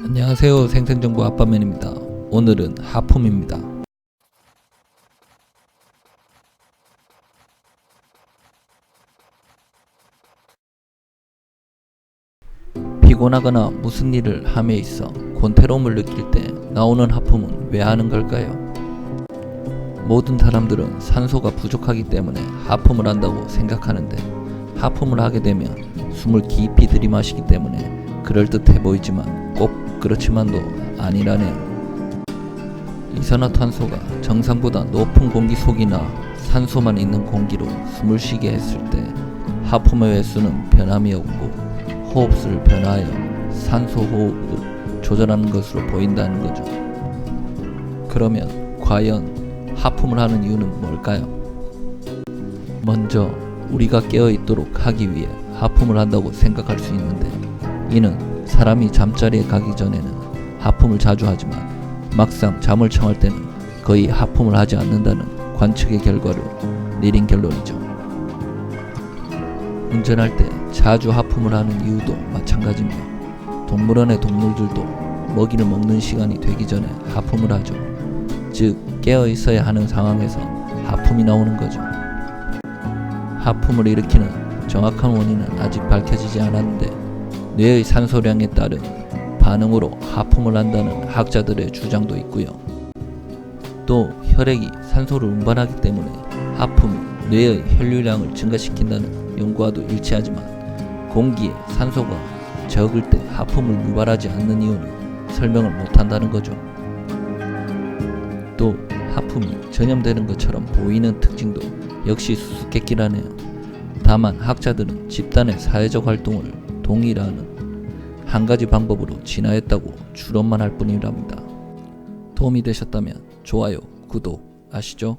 안녕하세요. 생생정보 아빠맨입니다. 오늘은 하품입니다. 피곤하거나 무슨 일을 함에 있어 곤태로움을 느낄 때 나오는 하품은 왜 하는 걸까요? 모든 사람들은 산소가 부족하기 때문에 하품을 한다고 생각하는데 하품을 하게 되면 숨을 깊이 들이마시기 때문에 그럴듯해 보이지만 꼭 그렇지만도 아니라네요. 이산화탄소가 정상보다 높은 공기 속이나 산소만 있는 공기로 숨을 쉬게 했을 때 하품의 횟수는 변함이 없고 호흡수를 변화하여 산소 호흡을 조절하는 것으로 보인다는 거죠. 그러면 과연 하품을 하는 이유는 뭘까요? 먼저 우리가 깨어 있도록 하기 위해 하품을 한다고 생각할 수 있는데 이는 사람이 잠자리에 가기 전에는 하품을 자주 하지만 막상 잠을 청할 때는 거의 하품을 하지 않는다는 관측의 결과를 내린 결론이죠. 운전할 때 자주 하품을 하는 이유도 마찬가지며 동물원의 동물들도 먹이를 먹는 시간이 되기 전에 하품을 하죠. 즉 깨어 있어야 하는 상황에서 하품이 나오는 거죠. 하품을 일으키는 정확한 원인은 아직 밝혀지지 않았는데 뇌의 산소량에 따른 반응으로 하품을 한다는 학자들의 주장도 있고요. 또 혈액이 산소를 운반하기 때문에 하품이 뇌의 혈류량을 증가시킨다는 연구와도 일치하지만 공기에 산소가 적을 때 하품을 유발하지 않는 이유는 설명을 못한다는 거죠. 또 하품이 전염되는 것처럼 보이는 특징도 역시 수수께끼라네요. 다만 학자들은 집단의 사회적 활동을 동일하는 한 가지 방법으로 진화했다고 추론만 할 뿐이랍니다. 도움이 되셨다면 좋아요, 구독 아시죠?